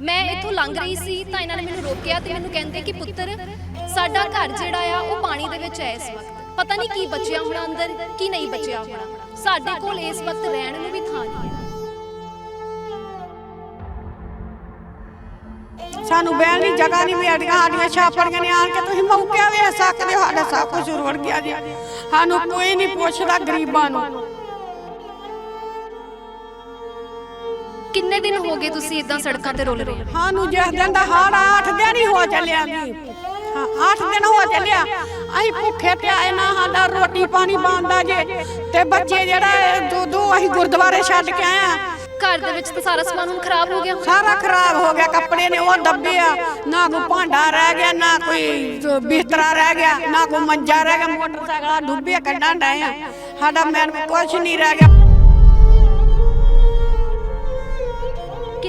ਮੈਂ ਇੱਥੋਂ ਲੰਘ ਰਹੀ ਸੀ ਤਾਂ ਇਹਨਾਂ ਨੇ ਮੈਨੂੰ ਰੋਕਿਆ ਤੇ ਮੈਨੂੰ ਕਹਿੰਦੇ ਕਿ ਪੁੱਤਰ, ਸਾਡਾ ਘਰ ਜਿਹੜਾ ਆ, ਉਹ ਪਾਣੀ ਦੇ ਵਿੱਚ ਹੈ ਇਸ ਵਕਤ। ਪਤਾ ਨਹੀਂ ਕੀ ਬਚਿਆ ਹੋਣਾ ਅੰਦਰ, ਕੀ ਨਹੀਂ ਬਚਿਆ ਹੋਣਾ। ਸਾਡੇ ਕੋਲ ਇਸ ਵਕਤ ਰਹਿਣ ਨੂੰ ਵੀ ਥਾਂ ਨਹੀਂ ਹੈ। ਸਾਨੂੰ ਬਹਿਣ ਦੀ ਜਗ੍ਹਾ ਨਹੀਂ ਮਿਲਦੀਆਂ ਸਾਡੀਆਂ ਛਾਪੜੀਆਂ ਨੇ ਆਣ ਕੇ ਤੁਸੀਂ ਮੌਕੇ ਵੇਖ ਸਕਦੇ ਹੋ, ਸਾਡਾ ਸਭ ਕੁਝ ਰੁੜ ਗਿਆ ਜੀ। ਸਾਨੂੰ ਕੋਈ ਨਹੀਂ ਪੁੱਛਦਾ ਗਰੀਬਾਂ ਨੂੰ। ਕਿੰਨੇ ਦਿਨ ਹੋ ਗਏ ਤੁਸੀਂ ਇਦਾਂ ਸੜਕਾਂ ਤੇ ਰੁਲ ਰਹੇ ਹੋ? ਸਾਨੂੰ ਜਿਸ ਦਿਨ ਦਾ ਹਾੜ ਅੱਠ ਦਿਨ ਹੀ ਹੋ ਚੱਲਿਆ ਜੀ। ਹਾਂ ਅੱਠ ਦਿਨ ਹੋ ਚੱਲਿਆ। ਅਸੀਂ ਭੁੱਖੇ ਤੇ ਆਏ ਨਾ ਸਾਡਾ ਰੋਟੀ ਪਾਣੀ ਬਣਦਾ ਜੇ। ਤੇ ਬੱਚੇ ਜਿਹੜਾ ਦੋ ਦੋ ਅਸੀਂ ਗੁਰਦੁਆਰੇ ਛੱਡ ਕੇ ਆਏ ਆ। ਘਰ ਦੇ ਵਿੱਚ ਤਾਂ ਸਾਰਾ ਸਮਾਨ ਹੁਣ ਖਰਾਬ ਹੋ ਗਿਆ ਸਾਰਾ ਖਰਾਬ ਹੋ ਗਿਆ ਕੱਪੜੇ ਨੇ ਉਹ ਦੱਬੇ ਆ। ਨਾ ਕੋਈ ਭਾਂਡਾ ਰਹਿ ਗਿਆ ਨਾ ਕੋਈ ਬਿਸਤਰਾ ਰਹਿ ਗਿਆ ਨਾ ਕੋਈ ਮੰਜਾ ਰਹਿ ਗਿਆ। ਮੋਟਰਸਾਈਕਲ ਡੁੱਬੇ ਕੱਢਣ ਡਏ ਆ ਸਾਡਾ ਮੈਨ ਕੁਛ ਨਹੀਂ ਰਹਿ ਗਿਆ।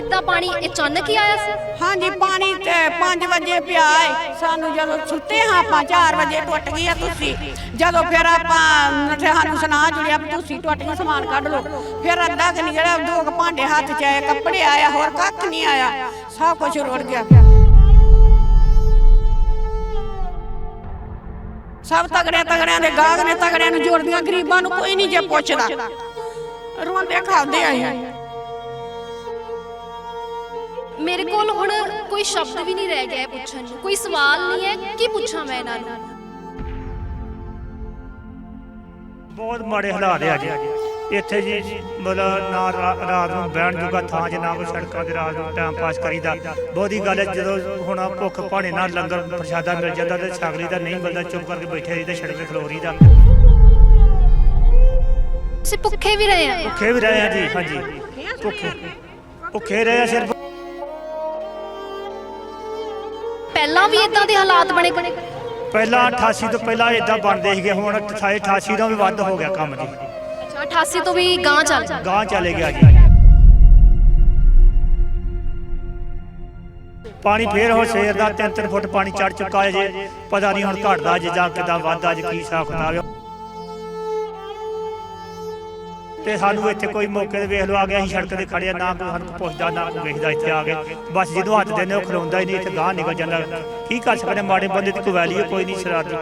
ਕਿੱਦਾਂ ਪਾਣੀ ਅਚਾਨਕ ਹੀ ਆਇਆ ਸੀ? ਹਾਂਜੀ, ਪਾਣੀ ਤੇ 5 ਵਜੇ ਪਿਆ ਏ। ਸਾਨੂੰ ਜਦੋਂ ਸੁੱਤੇ ਹਾਂ ਆਪਾਂ 4 ਵਜੇ ਟੁੱਟ ਗਈ ਆ ਤੁਸੀਂ। ਜਦੋਂ ਫਿਰ ਆਪਾਂ ਸਾਨੂੰ ਸੁਨਾ ਜੁੜਿਆ ਵੀ ਤੁਸੀਂ ਟੁੱਟ ਗਈ ਸਮਾਨ ਕੱਢ ਲਓ। ਫਿਰ ਅੱਧਾ ਕਿ ਜਿਹੜਾ ਦੋ ਕੁ ਭਾਂਡੇ ਹੱਥ ਚ ਆਏ, ਕੱਪੜੇ ਆਇਆ ਹੋਰ ਕੱਖ ਨਹੀਂ ਆਇਆ। ਸਭ ਕੁਝ ਰੁੜ ਗਿਆ। ਸਭ ਤਗੜਿਆਂ ਤਗੜਿਆਂ ਦੇ ਗਾਹਕ ਨੇ ਤਗੜਿਆਂ ਨੂੰ ਜੋੜਦੀਆਂ, ਗਰੀਬਾਂ ਨੂੰ ਕੋਈ ਨਹੀਂ ਜੇ ਪੁੱਛਦਾ। ਰੋਂਦੇ ਖਾਂਦੇ ਆਏ ਮੇਰੇ ਕੋਲ ਹੁਣ ਕੋਈ ਸ਼ਬਦ ਵੀ ਨਹੀਂ ਰਹਿ ਗਿਆ ਹੈ ਪੁੱਛਣ ਨੂੰ। ਕੋਈ ਸਵਾਲ ਨਹੀਂ ਹੈ ਕੀ ਪੁੱਛਾਂ ਮੈਂ ਇਹਨਾਂ ਨੂੰ? ਬਹੁਤ ਮਾੜੇ ਹਾਲਾਤ ਆ ਜੀ। ਇੱਥੇ ਜੀ ਮਤਲਬ ਨਾ ਰਾ- ਰਾਤ ਨੂੰ ਬਹਿਣ ਜੋਗਾ ਥਾਂ ਜੇ ਨਾ ਕੋਈ ਸੜਕਾਂ ਤੇ ਰਾਤ ਨੂੰ ਟਾਈਮ ਪਾਸ ਕਰੀਦਾ। ਬਹੁਤੀ ਗੱਲ ਹੈ ਜਦੋਂ ਹੁਣ ਆਹ ਭੁੱਖ ਭਾਣੇ ਨਾਲ ਲੰਗਰ ਪ੍ਰਸ਼ਾਦਾ ਮਿਲ ਜਾਂਦਾ ਤੇ ਛਕਲੀ ਦਾ ਨਹੀਂ ਮਿਲਦਾ ਚੁੱਪ ਕਰਕੇ ਬੈਠੇ ਰਹੀ ਤੇ ਸੜਕ ਤੇ ਖਲੋ ਰਹੀਦਾ ਅਸੀਂ ਭੁੱਖੇ ਵੀ ਰਹੇ ਹਾਂ। ਭੁੱਖੇ ਵੀ ਰਹੇ ਆ ਜੀ ਹਾਂਜੀ। ਭੁੱਖੇ ਭੁੱਖੇ ਰਹੇ ਆ ਸਿਰਫ। ਪਹਿਲਾਂ ਵੀ ਇਦਾਂ ਦੇ ਹਾਲਾਤ ਬਣੇ? ਬਣੇ ਪਹਿਲਾਂ 88 ਤੋਂ ਪਹਿਲਾਂ ਇਦਾਂ ਬਣਦੇ ਸੀਗੇ ਹੁਣ 88 88 ਤੋਂ ਵੀ ਵੱਧ ਹੋ ਗਿਆ ਕੰਮ ਜੀ। ਅੱਛਾ 88 ਤੋਂ ਵੀ ਗਾਂ ਚੱਲ ਗਾਂ ਚਲੇ ਗਿਆ ਜੀ। ਪਾਣੀ ਫੇਰ ਹੋ ਸਵੇਰ ਦਾ 3-3 ਫੁੱਟ ਪਾਣੀ ਚੜ ਚੁੱਕਾ ਹੈ ਜੇ। ਪਤਾ ਨਹੀਂ ਹੁਣ ਘਟਦਾ ਜੇ ਜਾਂ ਕਿਦਾਂ ਵੱਧਦਾ ਜੇ ਕੀ ਹਿਸਾਬ ਕਿਤਾਬ ਹੈ। ਤੇ ਸਾਨੂੰ ਇੱਥੇ ਕੋਈ ਮੌਕੇ ਤੇ ਵੇਖ ਲਓ ਆ ਗਿਆ ਅਸੀਂ ਸੜਕ ਤੇ ਖੜੇ ਆ ਨਾ ਕੋਈ ਸਾਨੂੰ ਪੁੱਛਦਾ ਨਾ ਕੋਈ ਵੇਖਦਾ ਇੱਥੇ ਆ ਕੇ। ਬਸ ਜਦੋਂ ਹੱਥ ਦਿੰਦੇ ਉਹ ਖਲੋਂਦਾ ਹੀ ਨਹੀਂ ਇੱਥੇ ਗਾਂ ਨਿਕਲ ਜਾਂਦਾ। ਕੀ ਕਰ ਸਕਦੇ ਮਾੜੇ ਬੰਦੇ ਦੀ ਕੋਈ ਵੈਲਿਊ ਕੋਈ ਨਹੀਂ ਸ਼ਰਾਰਤੀ।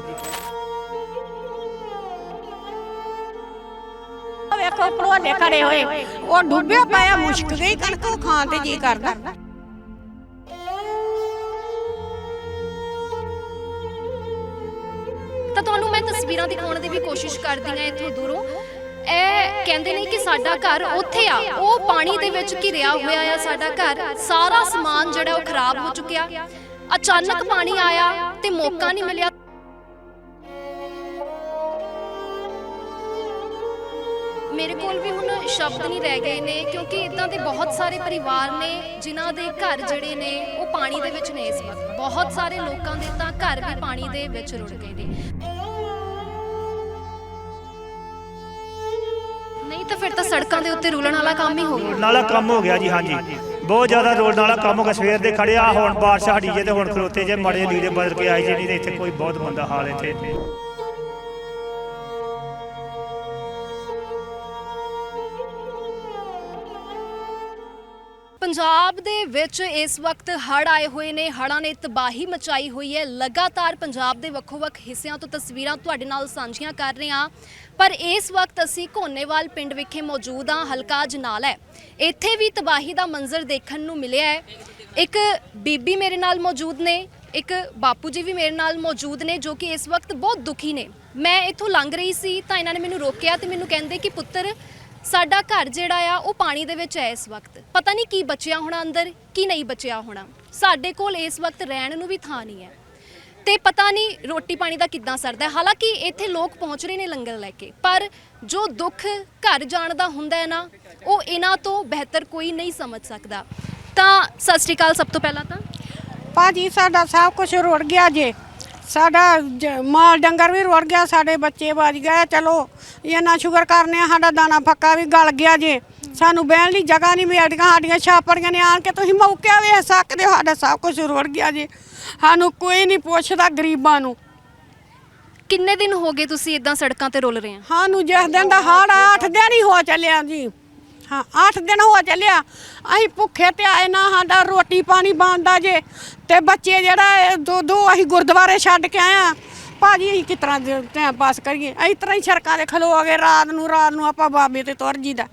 ਵੇਖੋ ਭਰੋਲੇ ਖੜੇ ਹੋਏ। ਉਹ ਡੁੱਬਿਆ ਪਿਆ ਮੁਸ਼ਕ ਗਈ ਕਣਕ ਉਹ ਖਾਣ ਤੇ ਜੀ ਕਰਦਾ। ਤਾਂ ਤੁਹਾਨੂੰ ਮੈਂ ਤਸਵੀਰਾਂ ਦਿਖਾਉਣ ਦੀ ਵੀ ਕੋਸ਼ਿਸ਼ ਕਰਦੀ ਹਾਂ ਇੱਥੋਂ ਦੂਰੋਂ। ਇਹ ਕਹਿੰਦੇ ਨੇ ਕਿ ਸਾਡਾ ਘਰ ਉੱਥੇ ਆ। ਉਹ ਪਾਣੀ ਦੇ ਵਿੱਚ ਘਿਰਿਆ ਹੋਇਆ ਆ ਸਾਡਾ ਘਰ। ਸਾਰਾ ਸਮਾਨ ਜਿਹੜਾ ਉਹ ਖਰਾਬ ਹੋ ਚੁੱਕਿਆ। ਅਚਾਨਕ ਪਾਣੀ ਆਇਆ ਤੇ ਮੌਕਾ ਨਹੀਂ ਮਿਲਿਆ। ਮੇਰੇ ਕੋਲ ਵੀ ਹੁਣ ਸ਼ਬਦ ਨਹੀਂ ਰਹਿ ਗਏ ਨੇ, ਕਿਉਂਕਿ ਇਦਾਂ ਦੇ ਬਹੁਤ ਸਾਰੇ ਪਰਿਵਾਰ ਨੇ ਜਿਨ੍ਹਾਂ ਦੇ ਘਰ ਜਿਹੜੇ ਨੇ, ਉਹ ਪਾਣੀ ਦੇ ਵਿੱਚ ਨੇ ਇਸ ਵਕਤ ਬਹੁਤ ਸਾਰੇ ਲੋਕਾਂ ਦੇ ਤਾਂ ਘਰ ਵੀ ਪਾਣੀ ਦੇ ਵਿੱਚ ਰੁੜ ਗਏ ਨੇ। ਨਹੀਂ ਤਾਂ ਫਿਰ ਤਾਂ ਸੜਕਾਂ ਦੇ ਉੱਤੇ ਰੁਲਣ ਵਾਲਾ ਕੰਮ ਹੀ ਹੋ ਗਿਆ ਰੋਡ ਕੰਮ ਹੋ ਗਿਆ ਜੀ, ਹਾਂਜੀ। ਬਹੁਤ ਜ਼ਿਆਦਾ ਰੋਡ ਵਾਲਾ ਕੰਮ ਹੋ ਗਿਆ। ਸਵੇਰ ਦੇ ਖੜੇ ਆ, ਹੁਣ ਬਾਰਿਸ਼ ਹਟੀ ਜੇ ਤੇ ਹੁਣ ਖਲੋਤੇ ਜੇ, ਮੜੇ ਲੀੜੇ ਬਦਲ ਕੇ ਆਏ ਜੇ, ਨਹੀਂ ਤੇ ਇੱਥੇ ਕੋਈ ਬਹੁਤ ਮੰਦਾ ਹਾਲ ਇੱਥੇ। ਪੰਜਾਬ ਦੇ ਵਿੱਚ ਇਸ ਵਕਤ ਹੜ੍ਹ ਆਏ ਹੋਏ ਨੇ। ਹੜ੍ਹਾਂ ਨੇ ਤਬਾਹੀ ਮਚਾਈ ਹੋਈ ਹੈ। ਲਗਾਤਾਰ ਪੰਜਾਬ ਦੇ ਵੱਖੋ-ਵੱਖ ਹਿੱਸਿਆਂ ਤੋਂ ਤਸਵੀਰਾਂ ਤੁਹਾਡੇ ਨਾਲ ਸਾਂਝੀਆਂ ਕਰ ਰਹੇ ਹਾਂ। ਪਰ ਇਸ ਵਕਤ ਅਸੀਂ ਘੋਨੇਵਾਲ ਪਿੰਡ ਵਿਖੇ ਮੌਜੂਦ ਹਾਂ। ਹਲਕਾ ਜਨਾਲ ਹੈ। ਇੱਥੇ ਵੀ ਤਬਾਹੀ ਦਾ ਮੰਜ਼ਰ ਦੇਖਣ ਨੂੰ ਮਿਲਿਆ ਹੈ। ਇੱਕ ਬੀਬੀ ਮੇਰੇ ਨਾਲ ਮੌਜੂਦ ਨੇ। ਇੱਕ ਬਾਪੂ ਜੀ ਵੀ ਮੇਰੇ ਨਾਲ ਮੌਜੂਦ ਨੇ, ਜੋ ਕਿ ਇਸ ਵਕਤ ਬਹੁਤ ਦੁਖੀ ਨੇ। ਮੈਂ ਇੱਥੋਂ ਲੰਘ ਰਹੀ ਸੀ ਤਾਂ ਇਹਨਾਂ ਨੇ ਮੈਨੂੰ ਰੋਕਿਆ ਤੇ ਮੈਨੂੰ ਕਹਿੰਦੇ ਕਿ ਪੁੱਤਰ ਸਾਡਾ ਘਰ ਜਿਹੜਾ ਆ, ਉਹ ਪਾਣੀ ਦੇ ਵਿੱਚ ਹੈ ਇਸ ਵਕਤ। ਪਤਾ ਨਹੀਂ ਕੀ ਬਚਿਆ ਹੋਣਾ ਅੰਦਰ, ਕੀ ਨਹੀਂ ਬਚਿਆ ਹੋਣਾ। ਸਾਡੇ ਕੋਲ ਇਸ ਵਕਤ ਰਹਿਣ ਨੂੰ ਵੀ ਥਾਂ ਨਹੀਂ ਹੈ। ਤੇ ਪਤਾ ਨਹੀਂ ਰੋਟੀ ਪਾਣੀ ਦਾ ਕਿੱਦਾਂ ਸਰਦਾ ਹਾਲਾਂਕਿ ਇੱਥੇ ਲੋਕ ਪਹੁੰਚ ਰਹੇ ਨੇ ਲੰਗਰ ਲੈ ਕੇ। ਪਰ ਜੋ ਦੁੱਖ ਘਰ ਜਾਣ ਦਾ ਹੁੰਦਾ ਹੈ ਨਾ, ਉਹ ਇਹਨਾਂ ਤੋਂ ਬਿਹਤਰ ਕੋਈ ਨਹੀਂ ਸਮਝ ਸਕਦਾ। ਤਾਂ ਸਤਿ ਸ਼੍ਰੀ ਅਕਾਲ ਸਭ ਤੋਂ ਪਹਿਲਾਂ ਤਾਂ। ਭਾਜੀ ਸਾਡਾ ਸਭ ਕੁਝ ਰੁੜ ਗਿਆ ਜੇ। ਸਾਡਾ ਜ- ਮਾਲ ਡੰਗਰ ਵੀ ਰੁੜ ਗਿਆ ਸਾਡੇ ਬੱਚੇ ਵੱਜ ਗਏ ਚਲੋ ਇਹਨਾਂ ਸ਼ੁਕਰ ਕਰਨੇ ਆ ਸਾਡਾ ਦਾਣਾ ਫੱਕਾ ਵੀ ਗਲ ਗਿਆ ਜੇ। ਸਾਨੂੰ ਬਹਿਣ ਲਈ ਜਗ੍ਹਾ ਨਹੀਂ ਮਿਲਦੀਆਂ ਸਾਡੀਆਂ ਛਾਪੜੀਆਂ ਨੇ ਆਣ ਕੇ ਤੁਸੀਂ ਮੌਕੇ ਵੇਖ ਸਕਦੇ ਹੋ ਸਾਡਾ ਸਭ ਕੁਝ ਰੁੜ ਗਿਆ ਜੇ। ਸਾਨੂੰ ਕੋਈ ਨਹੀਂ ਪੁੱਛਦਾ ਗਰੀਬਾਂ ਨੂੰ। ਕਿੰਨੇ ਦਿਨ ਹੋ ਗਏ ਤੁਸੀਂ ਇਦਾਂ ਸੜਕਾਂ ਤੇ ਰੁਲ ਰਹੇ ਆ? ਸਾਨੂੰ ਜਿਸ ਦਿਨ ਦਾ ਹਾੜ ਆ ਅੱਠ ਦਿਨ ਹੀ ਹੋ ਚੱਲਿਆ ਜੀ। ਹਾਂ 8 ਦਿਨ ਹੋ ਚੱਲਿਆ। ਅਸੀਂ ਭੁੱਖੇ ਤੇ ਆਏ ਨਾ ਸਾਡਾ ਰੋਟੀ ਪਾਣੀ ਬਣਦਾ ਜੇ। ਤੇ ਬੱਚੇ ਜਿਹੜਾ ਦੋ ਦੋ ਅਸੀਂ ਗੁਰਦੁਆਰੇ ਛੱਡ ਕੇ ਆਏ ਆ ਭਾਜੀ ਅਸੀਂ ਕਿਸ ਤਰ੍ਹਾਂ ਟਾਈਮ ਪਾਸ ਕਰੀਏ? ਅਸੀਂ ਤਰ੍ਹਾਂ ਹੀ ਸੜਕਾਂ ਤੇ ਖਲੋ ਗਏ ਰਾਤ ਨੂੰ ਰਾਤ ਨੂੰ ਆਪਾਂ ਬਾਬੇ ਤੇ ਤੁਰ ਜੀਦਾ।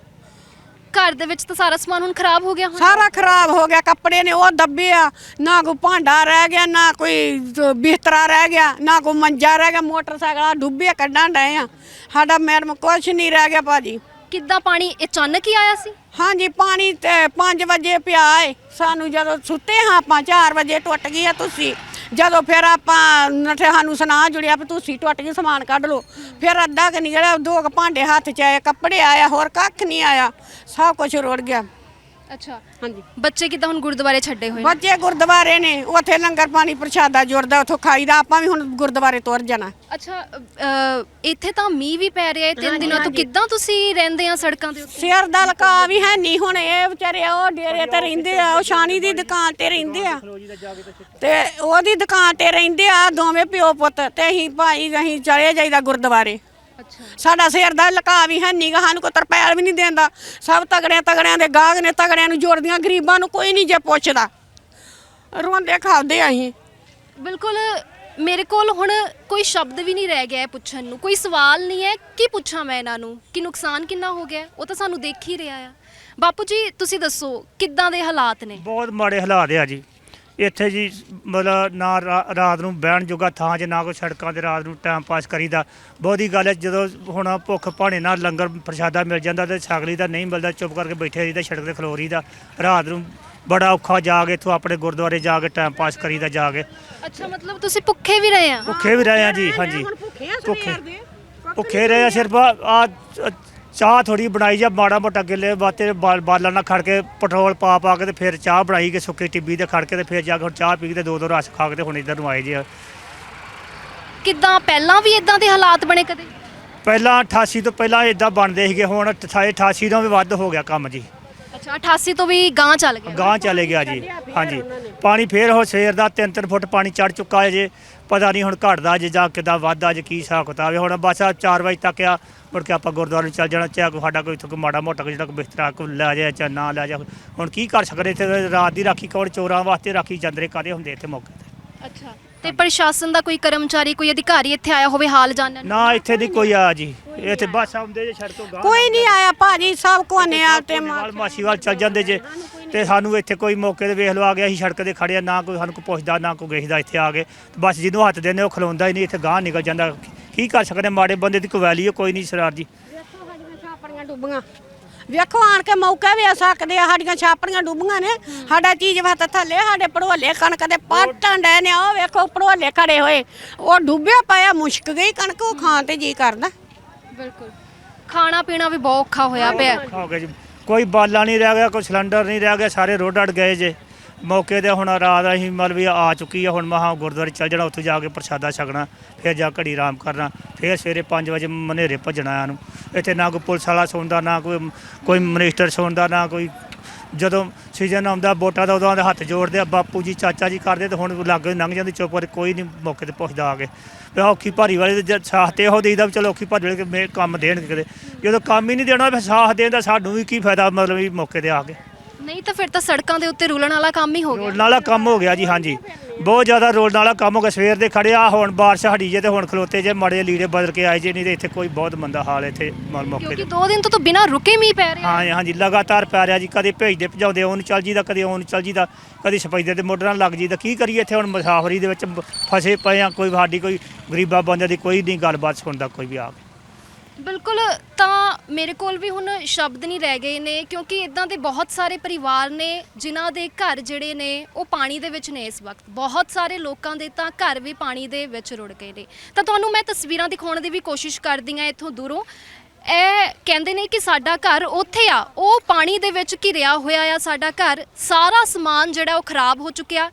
ਘਰ ਦੇ ਵਿੱਚ ਤਾਂ ਸਾਰਾ ਸਮਾਨ ਹੁਣ ਖਰਾਬ ਹੋ ਗਿਆ ਹੁਣ। ਸਾਰਾ ਖਰਾਬ ਹੋ ਗਿਆ ਕੱਪੜੇ ਨੇ ਉਹ ਦੱਬੇ ਆ। ਨਾ ਕੋਈ ਭਾਂਡਾ ਰਹਿ ਗਿਆ ਨਾ ਕੋਈ ਬਿਸਤਰਾ ਰਹਿ ਗਿਆ ਨਾ ਕੋਈ ਮੰਜਾ ਰਹਿ ਗਿਆ ਮੋਟਰਸਾਈਕਲ ਡੁੱਬੇ ਕੱਢਣ ਡਏ ਆ। ਸਾਡਾ ਮੈਡਮ ਕੁਛ ਨਹੀਂ ਰਹਿ ਗਿਆ ਭਾਜੀ। ਕਿੱਦਾਂ ਪਾਣੀ ਅਚਾਨਕ ਹੀ ਆਇਆ ਸੀ? ਹਾਂਜੀ, ਪਾਣੀ ਤੇ 5 ਵਜੇ ਪਿਆ ਏ। ਸਾਨੂੰ ਜਦੋਂ ਸੁੱਤੇ ਹਾਂ ਆਪਾਂ 4 ਵਜੇ ਟੁੱਟ ਗਈ ਆ ਤੁਸੀਂ। ਜਦੋਂ ਫਿਰ ਆਪਾਂ ਨਠੇ, ਸਾਨੂੰ ਸੁਣਾ ਜੁੜਿਆ ਵੀ ਤੁਸੀਂ ਟੁੱਟ ਗਈ ਸਮਾਨ ਕੱਢ ਲਓ। ਫਿਰ ਅੱਧਾ ਕਿ ਨਿਕਲਿਆ, ਦੋ ਕੁ ਭਾਂਡੇ ਹੱਥ ਚ ਆਏ, ਕੱਪੜੇ ਆਇਆ ਹੋਰ ਕੱਖ ਨਹੀਂ ਆਇਆ। ਸਭ ਕੁਝ ਰੁੜ ਗਿਆ। ਅੱਛਾ। ਹਾਂਜੀ। ਬੱਚੇ ਕਿੱਦਾਂ ਹੁਣ ਗੁਰਦੁਆਰੇ ਛੱਡੇ ਹੋਏ ਨੇ? ਬੱਚੇ ਗੁਰਦੁਆਰੇ ਨੇ ਉੱਥੇ ਲੰਗਰ ਪਾਣੀ ਪ੍ਰਸ਼ਾਦਾ ਜੁੜਦਾ ਉੱਥੋਂ ਖਾਈਦਾ ਆਪਾਂ ਵੀ ਹੁਣ ਗੁਰਦੁਆਰੇ ਤੁਰ ਜਾਣਾ। ਅੱਛਾ ਅ, ਇੱਥੇ ਤਾਂ ਮੀਂਹ ਵੀ ਪੈ ਰਿਹਾ ਹੈ ਤਿੰਨ ਦਿਨਾਂ ਤੋਂ ਕਿੱਦਾਂ ਤੁਸੀਂ ਰਹਿੰਦੇ ਆ ਸੜਕਾਂ ਦੇ ਉੱਤੇ? ਸਿਰ ਦਾ ਲਕਾ ਵੀ ਹੈ ਨਹੀਂ ਹੁਣ ਇਹ ਵਿਚਾਰੇ ਉਹ ਡੇਰੇ ਤੇ ਰਹਿੰਦੇ ਆ ਉਹ ਸ਼ਾਨੀ ਦੀ ਦੁਕਾਨ ਤੇ ਰਹਿੰਦੇ ਆ। ਤੇ ਉਹਦੀ ਦੁਕਾਨ ਤੇ ਰਹਿੰਦੇ ਆ ਦੋਵੇਂ ਪਿਓ ਪੁੱਤ ਤੇ ਅਸੀਂ ਭਾਈ ਅਸੀਂ ਚਲੇ ਜਾਈਦਾ ਗੁਰਦੁਆਰੇ। ਸਾਡਾ ਸਿਰ ਦਾ ਲਕਾ ਵੀ ਹੈ ਨਹੀਂ ਗਾ ਸਾਨੂੰ ਕੋਈ ਤਰਪੈਲ ਵੀ ਨਹੀਂ ਦਿੰਦਾ। ਸਭ ਤਗੜਿਆਂ ਤਗੜਿਆਂ ਦੇ ਗਾਹਕ ਨੇ ਤਗੜਿਆਂ ਨੂੰ ਜੋੜਦੀਆਂ ਗਰੀਬਾਂ ਨੂੰ ਕੋਈ ਨਹੀਂ ਜੇ ਪੁੱਛਦਾ। ਰੋਂਦੇ ਖਾਂਦੇ ਅਸੀਂ। ਬਿਲਕੁਲ ਮੇਰੇ ਕੋਲ ਹੁਣ ਕੋਈ ਸ਼ਬਦ ਵੀ ਨਹੀਂ ਰਹਿ ਗਿਆ ਹੈ ਪੁੱਛਣ ਨੂੰ। ਕੋਈ ਸਵਾਲ ਨਹੀਂ ਹੈ ਕੀ ਪੁੱਛਾਂ ਮੈਂ ਇਹਨਾਂ ਨੂੰ? ਕਿ ਨੁਕਸਾਨ ਕਿੰਨਾ ਹੋ ਗਿਆ? ਹੈ? ਉਹ ਤਾਂ ਸਾਨੂੰ ਦੇਖ ਹੀ ਰਿਹਾ ਆ। ਬਾਪੂ ਜੀ ਤੁਸੀਂ ਦੱਸੋ ਕਿੱਦਾਂ ਦੇ ਹਾਲਾਤ ਨੇ? ਬਹੁਤ ਮਾੜੇ ਹਾਲਾਤ ਆ ਜੀ। ਇੱਥੇ ਜੀ ਮਤਲਬ ਨਾ ਰਾ- ਰਾਤ ਨੂੰ ਬਹਿਣ ਜੋਗਾ ਥਾਂ 'ਚ ਨਾ ਕੋਈ ਸੜਕਾਂ ਤੇ ਰਾਤ ਨੂੰ ਟਾਈਮ ਪਾਸ ਕਰੀਦਾ। ਬਹੁਤੀ ਗੱਲ ਹੈ ਜਦੋਂ ਹੁਣ ਭੁੱਖ ਭਾਣੇ ਨਾਲ ਲੰਗਰ ਪ੍ਰਸ਼ਾਦਾ ਮਿਲ ਜਾਂਦਾ ਤੇ ਛਕਲੀ ਦਾ ਨਹੀਂ ਮਿਲਦਾ ਚੁੱਪ ਕਰਕੇ ਬੈਠੇ ਰਹੀਦਾ ਸੜਕ ਤੇ ਖਲੋ ਰਹੀਦਾ। ਰਾਤ ਨੂੰ ਬੜਾ ਔਖਾ ਜਾ ਕੇ ਇੱਥੋਂ ਆਪਣੇ ਗੁਰਦੁਆਰੇ ਜਾ ਕੇ ਟਾਈਮ ਪਾਸ ਕਰੀਦਾ ਜਾ ਕੇ। ਅੱਛਾ ਮਤਲਬ ਤੁਸੀਂ ਭੁੱਖੇ ਵੀ ਰਹੇ ਆ? ਭੁੱਖੇ ਵੀ ਰਹੇ ਆ ਜੀ ਹਾਂਜੀ। ਭੁੱਖੇ ਦੇ। ਭੁੱਖੇ। ਰਹੇ ਆ ਸਿਰਫ ਆ ਚਾਹ ਥੋੜੀ ਬਣਾਈ ਜਾਂ ਮਾੜਾ ਮੋਟਾ ਗਿੱਲੇ ਬਾਤੇ ਬਾਲਾਂ ਨਾਲ ਖੜ ਕੇ ਪੈਟਰੋਲ ਪਾ ਪਾ ਕੇ ਤੇ ਫਿਰ ਚਾਹ ਬਣਾਈ ਕੇ ਸੁੱਕੀ ਟਿੱਬੀ ਤੇ ਖੜ ਕੇ ਤੇ ਫਿਰ ਜਾ ਕੇ ਹੁਣ ਚਾਹ ਪੀ ਕੇ ਤੇ ਦੋ ਦੋ ਰਸ ਖਾ ਕੇ ਤੇ ਹੁਣ ਇੱਧਰ ਨੂੰ ਆਏ ਜੀ ਕਿੱਦਾਂ ਪਹਿਲਾਂ ਵੀ ਇਦਾਂ ਦੇ ਹਾਲਾਤ ਬਣੇ ਕਦੇ? ਪਹਿਲਾਂ 88 ਤੋਂ ਪਹਿਲਾਂ ਇਦਾਂ ਬਣਦੇ ਸੀਗੇ ਹੁਣ 88 ਤੋਂ ਵੀ ਵੱਧ ਹੋ ਗਿਆ ਕੰਮ ਜੀ। ਅੱਛਾ 88 ਤੋਂ ਵੀ ਗਾਂ ਚੱਲ ਗਿਆ। ਗਾਂ ਚਲੇ ਗਿਆ ਜੀ ਹਾਂਜੀ। ਪਾਣੀ ਫੇਰ ਹੋ ਸਵੇਰ ਦਾ 3-3 ਫੁੱਟ ਪਾਣੀ ਚੜ ਚੁੱਕਾ ਹੈ ਜੇ। ਪਤਾ ਨਹੀਂ ਹੁਣ ਘਟਦਾ ਜੇ ਜਾਂ ਕਿੱਦਾਂ ਵੱਧਦਾ ਜੇ ਕੀ ਹਿਸਾਬ ਕਿਤਾਬ ਹੈ। ਹੁਣ ਬਸ 4 ਵਜੇ ਤੱਕ ਆ ਮੁੜ ਕੇ ਆਪਾਂ ਗੁਰਦੁਆਰੇ ਚੱਲ ਜਾਣਾ ਚਾਹੇ ਕੋਈ ਸਾਡਾ ਕੋਈ ਇੱਥੋਂ ਮਾੜਾ ਮੋਟਾ ਜਿਹੜਾ ਕੋਈ ਬਿਸਤਰਾ ਕੋਈ ਲੈ ਜਾਏ ਚਾਹੇ ਨਾ ਲੈ ਜਾ ਹੁਣ ਕੀ ਕਰ ਸਕਦੇ ਇੱਥੇ? ਰਾਤ ਦੀ ਰਾਖੀ ਕੌਣ ਚੋਰਾਂ ਵਾਸਤੇ ਰਾਖੀ ਜਾਂਦਰੇ ਕਾਦੇ ਹੁੰਦੇ ਇੱਥੇ ਮੌਕੇ ਤੇ? ਅੱਛਾ। ਤੇ ਪ੍ਰਸ਼ਾਸਨ ਦਾ ਕੋਈ ਕਰਮਚਾਰੀ ਕੋਈ ਅਧਿਕਾਰੀ ਇੱਥੇ ਆਇਆ ਹੋਵੇ ਹਾਲ ਜਾਣਨ ਨਾ? ਇੱਥੇ ਨਹੀਂ ਕੋਈ ਆਇਆ ਜੀ। ਇੱਥੇ ਬਸ ਆਉਂਦੇ ਜੇ ਸੜਕੋਂ ਗਾਂ ਕੋਈ ਨਹੀਂ ਆਇਆ ਭਾਜੀ ਸਭ ਕੋਨੇ ਆ ਤੇ ਮਾਸੀਵਾਲ ਚੱਲ ਜਾਂਦੇ ਜੇ। ਤੇ ਸਾਨੂੰ ਇੱਥੇ ਕੋਈ ਮੌਕੇ ਤੇ ਵੇਖ ਲਓ ਆ ਗਿਆ ਅਸੀਂ ਸੜਕ ਤੇ ਖੜੇ ਆ ਨਾ ਕੋਈ ਸਾਨੂੰ ਕੋਈ ਪੁੱਛਦਾ ਨਾ ਕੋਈ ਵੇਖਦਾ ਇੱਥੇ ਆ ਕੇ। ਬਸ ਜਿਹਨੂੰ ਹੱਥ ਦਿੰਦੇ ਉਹ ਖਲੋਂਦਾ ਹੀ ਨਹੀਂ ਇੱਥੇ ਗਾਂ ਨਿਕਲ ਜਾਂਦਾ। ਕੀ ਕਰ ਸਕਦੇ ਮਾੜੇ ਬੰਦੇ ਦੀ ਕੋਈ ਵੈਲੀ ਕੋਈ ਨਹੀਂ ਸਰਾਰ ਜੀ। ਵੇਖੋ ਸਾਡੀਆਂ ਛਾਪੜੀਆਂ ਡੁੱਬੀਆਂ। ਵੇਖੋ ਆਣ ਕੇ ਮੌਕਾ ਵੀ ਆ ਸਕਦੇ ਆ ਸਾਡੀਆਂ ਛਾਪੜੀਆਂ ਡੁੱਬੀਆਂ ਨੇ। ਸਾਡਾ ਚੀਜ਼ ਵਤ ਥੱਲੇ ਸਾਡੇ ਪੜੋਲੇ ਕਣਕ ਦੇ ਪਾਟਾਂ ਡੈ ਨੇ ਉਹ ਵੇਖੋ ਪੜੋਲੇ ਖੜੇ ਹੋਏ। ਉਹ ਡੁੱਬਿਆ ਪਿਆ ਮੁਸ਼ਕ ਗਈ ਕਣਕ ਉਹ ਖਾਣ ਤੇ ਜੀ ਕਰਦਾ। ਬਿਲਕੁਲ। ਖਾਣਾ ਪੀਣਾ ਵੀ ਬਹੁਤ ਔਖਾ ਹੋਇਆ ਪਿਆ। ਔਖਾ ਹੋ ਗਿਆ ਜੀ। ਕੋਈ ਬਾਲਾ ਨਹੀਂ ਰਹਿ ਗਿਆ, ਕੋਈ ਸਿਲੰਡਰ ਨਹੀਂ ਰਹਿ ਗਿਆ, ਸਾਰੇ ਰੋਡ ਅੜ ਗਏ ਜੇ। ਮੌਕੇ ਤੇ ਹੁਣ ਰਾਤ ਅਸੀਂ ਮਤਲਬ ਵੀ ਆ ਚੁੱਕੀ ਆ, ਹੁਣ ਮਹਾ ਗੁਰਦੁਆਰੇ ਚੱਲ ਜਾਣਾ, ਉੱਥੇ ਜਾ ਕੇ ਪ੍ਰਸ਼ਾਦਾ ਛਕਣਾ, ਫਿਰ ਜਾ ਘੜੀ ਆਰਾਮ ਕਰਨਾ, ਫਿਰ ਸਵੇਰੇ 5 ਵਜੇ ਮਨੇਰੇ ਭੱਜਣਾ ਇਹਨੂੰ। ਇੱਥੇ ਨਾ ਕੋਈ ਪੁਲਿਸ ਵਾਲਾ ਸੁਣਦਾ, ਨਾ ਕੋਈ ਕੋਈ ਮਿਨਿਸਟਰ ਸੁਣਦਾ, ਨਾ ਕੋਈ ਜਦੋਂ ਸੀਜ਼ਨ ਆਉਂਦਾ, ਵੋਟਾਂ ਦਾ ਉਦੋਂ ਦਾ ਹੱਥ ਜੋੜਦੇ ਆ, ਬਾਪੂ ਜੀ, ਚਾਚਾ ਜੀ ਕਰਦੇ ਤੇ ਹੁਣ ਲੱਗ ਲੰਘ ਜਾਂਦੀ ਚੁੱਪ ਕਰਕੇ, ਕੋਈ ਨਹੀਂ ਮੌਕੇ ਤੇ ਪੁੱਛਦਾ ਆ ਕੇ। ਵੀ ਔਖੀ ਭਾਰੀ ਵਾਲੇ ਦੇ ਸਾਥ ਤੇ ਉਹ ਦੇਈਦਾ ਵੀ ਚਲੋ ਔਖੀ ਭਾਰੀ ਵਾਲੇ ਕਿ ਕੰਮ ਦੇਣਗੇ ਕਿਤੇ ਜਦੋਂ ਕੰਮ ਹੀ ਨਹੀਂ ਦੇਣਾ, ਫਿਰ ਸਾਥ ਦੇਣ ਦਾ ਸਾਨੂੰ ਵੀ ਕੀ ਫਾਇਦਾ ਮਤਲਬ ਵੀ ਮੌਕੇ ਤੇ ਆ ਕੇ। ਨਹੀਂ ਤਾਂ ਫਿਰ ਤਾਂ ਸੜਕਾਂ ਦੇ ਉੱਤੇ ਰੁਲਣ ਵਾਲਾ ਕੰਮ ਹੀ ਹੋ ਗਿਆ। ਰੋਡ ਨਾਲਾ ਕੰਮ ਹੋ ਗਿਆ ਜੀ ਹਾਂਜੀ। ਬਹੁਤ ਜ਼ਿਆਦਾ ਰੋਡ ਨਾਲਾ ਕੰਮ ਹੋ ਗਿਆ। ਸਵੇਰ ਦੇ ਖੜੇ ਆ ਹੁਣ ਬਾਰਿਸ਼ ਹਟੀ ਜੇ ਤੇ ਹੁਣ ਖਲੋਤੇ ਜੇ ਮਾੜੇ ਲੀੜੇ ਬਦਲ ਕੇ ਆਏ ਜੇ ਨਹੀਂ ਤੇ ਇੱਥੇ ਕੋਈ ਬਹੁਤ ਮੰਦਾ ਹਾਲ ਇੱਥੇ ਮ- ਮੌਕੇ ਕਿਉਂਕਿ ਤੇ। ਦੋ ਦਿਨ ਤੋਂ ਤਾਂ ਬਿਨਾਂ ਰੁਕੇ ਮੀਂਹ ਪੈ ਰਿਹਾ। ਹਾਂ ਹਾਂਜੀ ਲਗਾਤਾਰ ਪੈ ਰਿਹਾ ਜੀ ਕਦੇ ਭੇਜਦੇ ਭਜਾਉਂਦੇ ਉਹਨ ਚੱਲ ਜੀਦਾ ਕਦੇ ਉਹਨ ਚੱਲ ਜੀਦਾ ਕਦੇ ਸਪੈਦੇ ਤੇ ਮੋਢੇ ਲੱਗ ਜੀਦਾ ਕੀ ਕਰੀਏ ਇੱਥੇ ਹੁਣ ਮੁਸਾਫਰੀ ਦੇ ਵਿੱਚ ਫਸੇ ਪਏ ਆ ਕੋਈ ਸਾਡੀ ਕੋਈ ਗਰੀਬਾ ਬੰਦੇ ਦੀ ਕੋਈ ਨਹੀਂ ਗੱਲਬਾਤ ਸੁਣਦਾ ਕੋਈ ਵੀ ਆ ਕੇ। ਬਿਲਕੁਲ, ਤਾਂ ਮੇਰੇ ਕੋਲ ਵੀ ਹੁਣ ਸ਼ਬਦ ਨਹੀਂ ਰਹਿ ਗਏ ਨੇ, ਕਿਉਂਕਿ ਇਦਾਂ ਦੇ ਬਹੁਤ ਸਾਰੇ ਪਰਿਵਾਰ ਨੇ, ਜਿਨ੍ਹਾਂ ਦੇ ਘਰ ਜਿਹੜੇ ਨੇ, ਉਹ ਪਾਣੀ ਦੇ ਵਿੱਚ ਨੇ ਇਸ ਵਕਤ। ਬਹੁਤ ਸਾਰੇ ਲੋਕਾਂ ਦੇ ਤਾਂ ਘਰ ਵੀ ਪਾਣੀ ਦੇ ਵਿੱਚ ਰੁੜ ਗਏ ਨੇ। ਤਾਂ ਤੁਹਾਨੂੰ ਮੈਂ ਤਸਵੀਰਾਂ ਦਿਖਾਉਣ ਦੀ ਵੀ ਕੋਸ਼ਿਸ਼ ਕਰਦੀ ਹਾਂ ਇੱਥੋਂ ਦੂਰੋਂ। ਇਹ ਕਹਿੰਦੇ ਨੇ ਕਿ ਸਾਡਾ ਘਰ ਉੱਥੇ ਆ, ਉਹ ਪਾਣੀ ਦੇ ਵਿੱਚ ਘਿਰਿਆ ਹੋਇਆ ਆ ਸਾਡਾ ਘਰ। ਸਾਰਾ ਸਮਾਨ ਜਿਹੜਾ ਉਹ ਖਰਾਬ ਹੋ ਚੁੱਕਿਆ।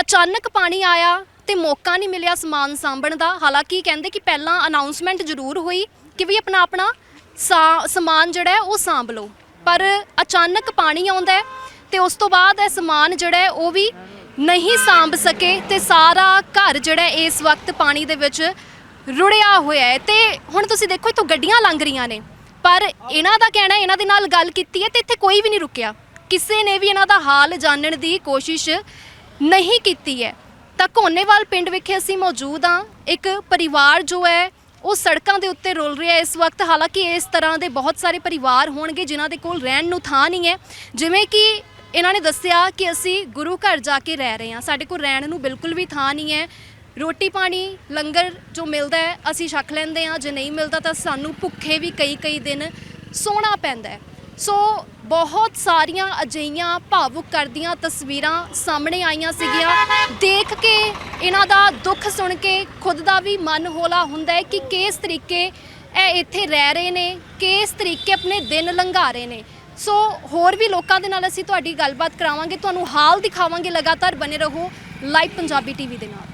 ਅਚਾਨਕ ਪਾਣੀ ਆਇਆ ਤੇ ਮੌਕਾ ਨਹੀਂ ਮਿਲਿਆ ਸਮਾਨ ਸਾਂਭਣ ਦਾ। ਹਾਲਾਂਕਿ ਕਹਿੰਦੇ ਕਿ ਪਹਿਲਾਂ ਅਨਾਉਂਸਮੈਂਟ ਜ਼ਰੂਰ ਹੋਈ ਕਿ ਵੀ ਆਪਣਾ ਆਪਣਾ ਸਾ- ਸਮਾਨ ਜਿਹੜਾ ਹੈ ਉਹ ਸਾਂਭ ਲਓ। ਪਰ ਅਚਾਨਕ ਪਾਣੀ ਆਉਂਦਾ ਹੈ ਤੇ ਉਸ ਤੋਂ ਬਾਅਦ ਇਹ ਸਮਾਨ ਜਿਹੜਾ ਹੈ ਉਹ ਵੀ ਨਹੀਂ ਸਾਂਭ ਸਕੇ ਤੇ ਸਾਰਾ ਘਰ ਜਿਹੜਾ ਇਸ ਵਕਤ ਪਾਣੀ ਦੇ ਵਿੱਚ ਰੁੜਿਆ ਹੋਇਆ ਹੈ। ਤੇ ਹੁਣ ਤੁਸੀਂ ਦੇਖੋ, ਇੱਥੋਂ ਗੱਡੀਆਂ ਲੰਘ ਰਹੀਆਂ ਨੇ। ਪਰ ਇਹਨਾਂ ਦਾ ਕਹਿਣਾ ਇਹਨਾਂ ਦੇ ਨਾਲ ਗੱਲ ਕੀਤੀ ਹੈ ਤੇ ਇੱਥੇ ਕੋਈ ਵੀ ਨਹੀਂ ਰੁਕਿਆ। ਕਿਸੇ ਨੇ ਵੀ ਇਹਨਾਂ ਦਾ ਹਾਲ ਜਾਣਨ ਦੀ ਕੋਸ਼ਿਸ਼ ਨਹੀਂ ਕੀਤੀ ਹੈ। ਤਾਂ ਕੋਨੇਵਾਲ ਪਿੰਡ ਵਿਖੇ ਅਸੀਂ ਮੌਜੂਦ ਹਾਂ। ਇੱਕ ਪਰਿਵਾਰ ਜੋ ਹੈ ਉਹ ਸੜਕਾਂ ਦੇ ਉੱਤੇ ਰੁਲ ਰਿਹਾ ਇਸ ਵਕਤ। ਹਾਲਾਂਕਿ ਇਸ ਤਰ੍ਹਾਂ ਦੇ ਬਹੁਤ ਸਾਰੇ ਪਰਿਵਾਰ ਹੋਣਗੇ ਜਿਨ੍ਹਾਂ ਦੇ ਕੋਲ ਰਹਿਣ ਨੂੰ ਥਾਂ ਨਹੀਂ ਹੈ। ਜਿਵੇਂ ਕਿ ਇਹਨਾਂ ਨੇ ਦੱਸਿਆ ਕਿ ਅਸੀਂ ਗੁਰੂ ਘਰ ਜਾ ਕੇ ਰਹਿ ਰਹੇ ਹਾਂ। ਸਾਡੇ ਕੋਲ ਰਹਿਣ ਨੂੰ ਬਿਲਕੁਲ ਵੀ ਥਾਂ ਨਹੀਂ ਹੈ। ਰੋਟੀ ਪਾਣੀ, ਲੰਗਰ ਜੋ ਮਿਲਦਾ ਹੈ, ਅਸੀਂ ਛਕ ਲੈਂਦੇ ਹਾਂ। ਜੇ ਨਹੀਂ ਮਿਲਦਾ ਤਾਂ ਸਾਨੂੰ ਭੁੱਖੇ ਵੀ ਕਈ ਕਈ ਦਿਨ ਸੋਣਾ ਪੈਂਦਾ ਹੈ। ਸੋ ਬਹੁਤ ਸਾਰੀਆਂ ਅਜਈਆਂ ਭਾਵੁਕ ਕਰਦੀਆਂ ਤਸਵੀਰਾਂ ਸਾਹਮਣੇ ਆਈਆਂ ਸੀਗੀਆਂ। ਦੇਖ ਕੇ ਇਹਨਾਂ ਦਾ ਦੁੱਖ ਸੁਣ ਕੇ ਖੁਦ ਦਾ ਵੀ ਮਨ ਹੋਲਾ ਹੁੰਦਾ ਹੈ ਕਿ ਕਿਸ ਤਰੀਕੇ ਇਹ ਇੱਥੇ ਰਹਿ ਰਹੇ ਨੇ, ਕਿਸ ਤਰੀਕੇ ਆਪਣੇ ਦਿਨ ਲੰਘਾ ਰਹੇ ਨੇ। ਸੋ ਹੋਰ ਵੀ ਲੋਕਾਂ ਦੇ ਨਾਲ ਅਸੀਂ ਤੁਹਾਡੀ ਗੱਲਬਾਤ ਕਰਾਵਾਂਗੇ, ਤੁਹਾਨੂੰ ਹਾਲ ਦਿਖਾਵਾਂਗੇ ਲਗਾਤਾਰ ਬਨੇ ਰਹੋ ਲਾਈਵ ਪੰਜਾਬੀ ਟੀਵੀ ਦੇ ਨਾਲ।